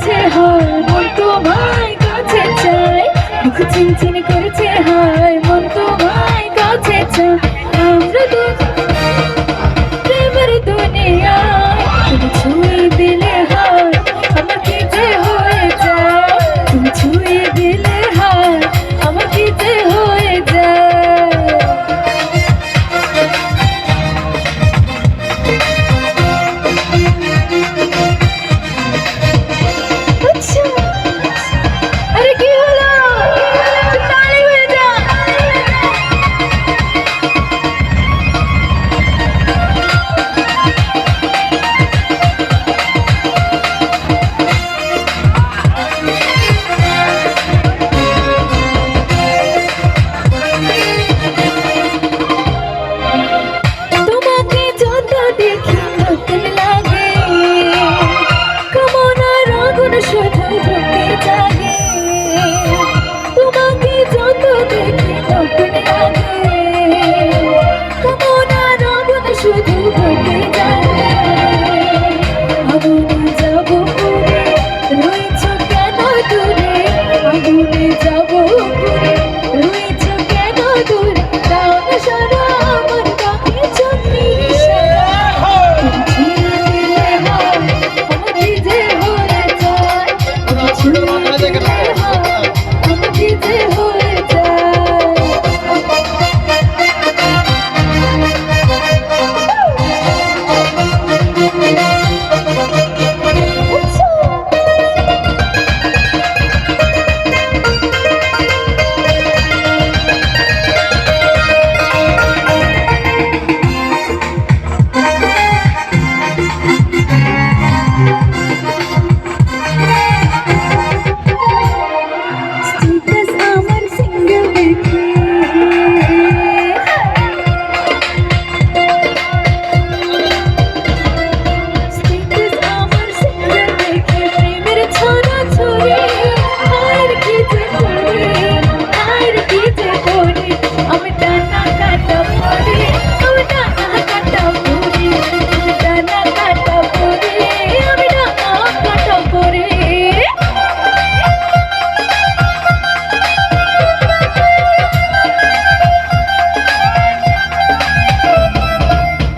করেছে হায়, মন তোমায় কাছে চাই মুখ চিনচিন করেছে হয়, মন তোমায় কাছে চাই আমরা তো প্রেমের দুনিয়া।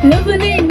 Nobody.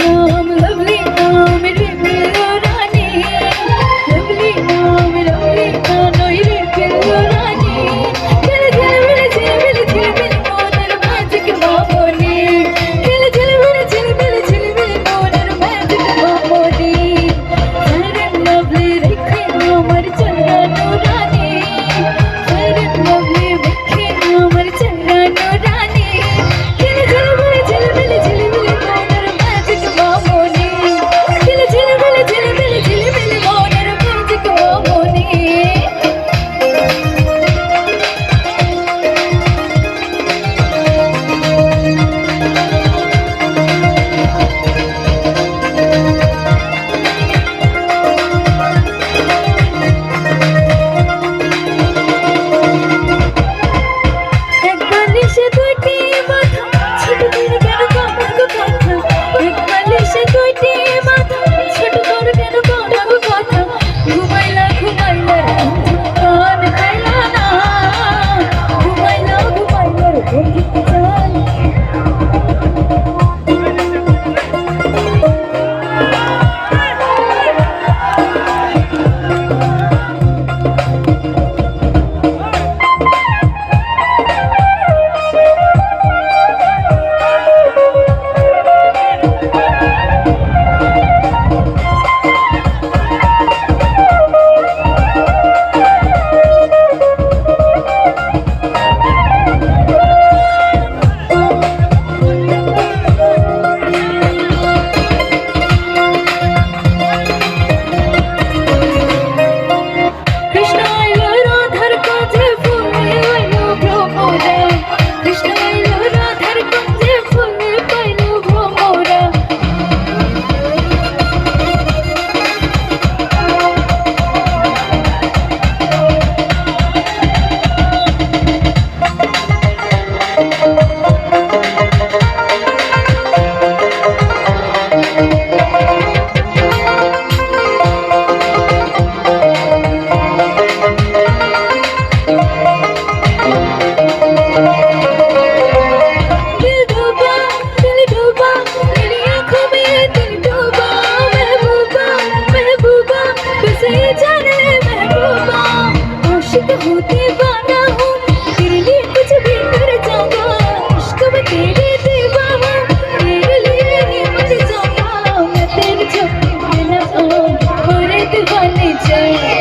Say.